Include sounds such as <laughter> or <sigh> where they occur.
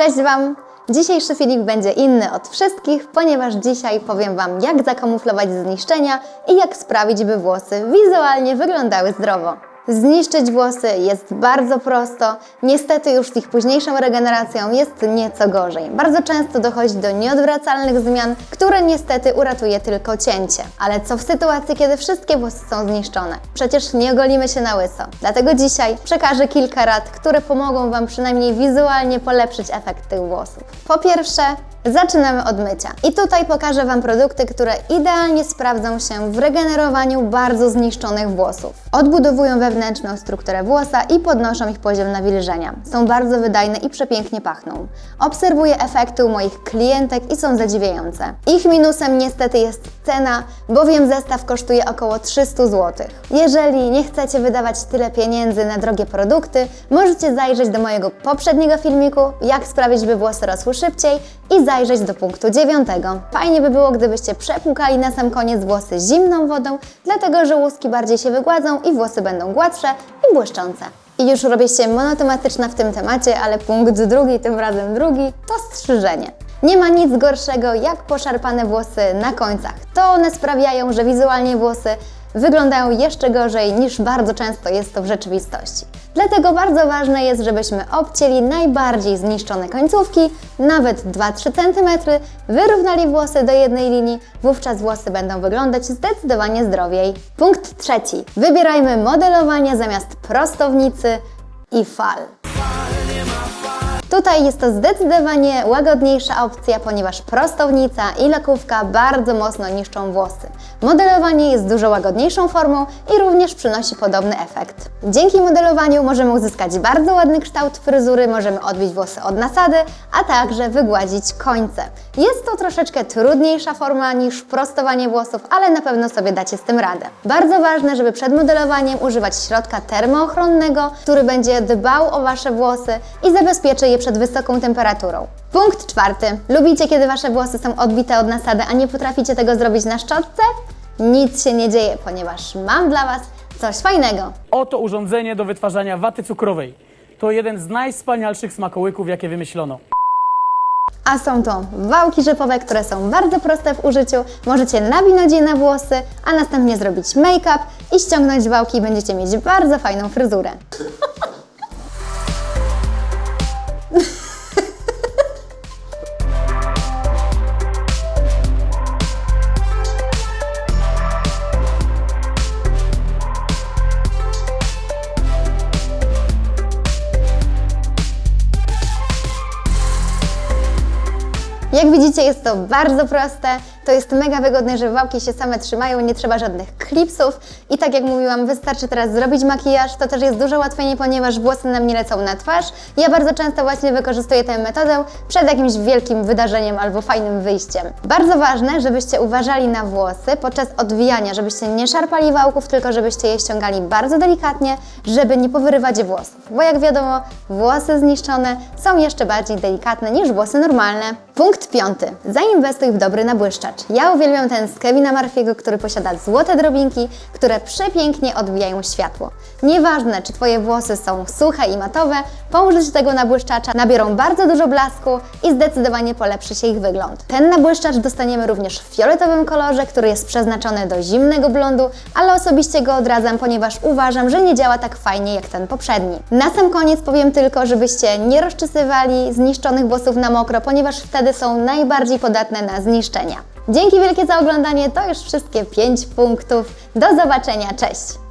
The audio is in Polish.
Cześć Wam! Dzisiejszy filmik będzie inny od wszystkich, ponieważ dzisiaj powiem Wam, jak zakamuflować zniszczenia i jak sprawić, by włosy wizualnie wyglądały zdrowo. Zniszczyć włosy jest bardzo prosto, niestety już z ich późniejszą regeneracją jest nieco gorzej. Bardzo często dochodzi do nieodwracalnych zmian, które niestety uratuje tylko cięcie. Ale co w sytuacji, kiedy wszystkie włosy są zniszczone? Przecież nie ogolimy się na łyso. Dlatego dzisiaj przekażę kilka rad, które pomogą Wam przynajmniej wizualnie polepszyć efekt tych włosów. Po pierwsze, Zaczynamy od mycia. I tutaj pokażę Wam produkty, które idealnie sprawdzą się w regenerowaniu bardzo zniszczonych włosów. Odbudowują wewnętrzną strukturę włosa i podnoszą ich poziom nawilżenia. Są bardzo wydajne i przepięknie pachną. Obserwuję efekty u moich klientek i są zadziwiające. Ich minusem niestety jest cena, bowiem zestaw kosztuje około 300 zł. Jeżeli nie chcecie wydawać tyle pieniędzy na drogie produkty, możecie zajrzeć do mojego poprzedniego filmiku, jak sprawić, by włosy rosły szybciej i zajrzeć do punktu dziewiątego. Fajnie by było, gdybyście przepłukali na sam koniec włosy zimną wodą, dlatego że łuski bardziej się wygładzą i włosy będą gładsze i błyszczące. I już robię się monotematyczna w tym temacie, ale punkt drugi, tym razem drugi, to strzyżenie. Nie ma nic gorszego jak poszarpane włosy na końcach. To one sprawiają, że wizualnie włosy wyglądają jeszcze gorzej niż bardzo często jest to w rzeczywistości. Dlatego bardzo ważne jest, żebyśmy obcięli najbardziej zniszczone końcówki, nawet 2-3 cm, wyrównali włosy do jednej linii, wówczas włosy będą wyglądać zdecydowanie zdrowiej. Punkt trzeci. Wybierajmy modelowanie zamiast prostownicy i fal. Tutaj jest to zdecydowanie łagodniejsza opcja, ponieważ prostownica i lekówka bardzo mocno niszczą włosy. Modelowanie jest dużo łagodniejszą formą i również przynosi podobny efekt. Dzięki modelowaniu możemy uzyskać bardzo ładny kształt fryzury, możemy odbić włosy od nasady, a także wygładzić końce. Jest to troszeczkę trudniejsza forma niż prostowanie włosów, ale na pewno sobie dacie z tym radę. Bardzo ważne, żeby przed modelowaniem używać środka termoochronnego, który będzie dbał o Wasze włosy i zabezpieczy je przed wysoką temperaturą. Punkt czwarty. Lubicie, kiedy Wasze włosy są odbite od nasady, a nie potraficie tego zrobić na szczotce? Nic się nie dzieje, ponieważ mam dla Was coś fajnego. Oto urządzenie do wytwarzania waty cukrowej. To jeden z najwspanialszych smakołyków, jakie wymyślono. A są to wałki rzepowe, które są bardzo proste w użyciu. Możecie nawinąć je na włosy, a następnie zrobić make-up i ściągnąć wałki i będziecie mieć bardzo fajną fryzurę. <laughs> Jak widzicie, jest to bardzo proste. To jest mega wygodne, że wałki się same trzymają, nie trzeba żadnych klipsów. I tak jak mówiłam, wystarczy teraz zrobić makijaż. To też jest dużo łatwiej, ponieważ włosy nam nie lecą na twarz. Ja bardzo często właśnie wykorzystuję tę metodę przed jakimś wielkim wydarzeniem albo fajnym wyjściem. Bardzo ważne, żebyście uważali na włosy podczas odwijania, żebyście nie szarpali wałków, tylko żebyście je ściągali bardzo delikatnie, żeby nie powyrywać włosów. Bo jak wiadomo, włosy zniszczone są jeszcze bardziej delikatne niż włosy normalne. Punkt piąty. Zainwestuj w dobry nabłyszczacz. Ja uwielbiam ten z Kevina Murphy'ego, który posiada złote drobinki, które przepięknie odbijają światło. Nieważne, czy Twoje włosy są suche i matowe, po użyciu tego nabłyszczacza nabiorą bardzo dużo blasku i zdecydowanie polepszy się ich wygląd. Ten nabłyszczacz dostaniemy również w fioletowym kolorze, który jest przeznaczony do zimnego blondu, ale osobiście go odradzam, ponieważ uważam, że nie działa tak fajnie jak ten poprzedni. Na sam koniec powiem tylko, żebyście nie rozczesywali zniszczonych włosów na mokro, ponieważ wtedy są najbardziej podatne na zniszczenia. Dzięki wielkie za oglądanie, to już wszystkie 5 punktów. Do zobaczenia, cześć!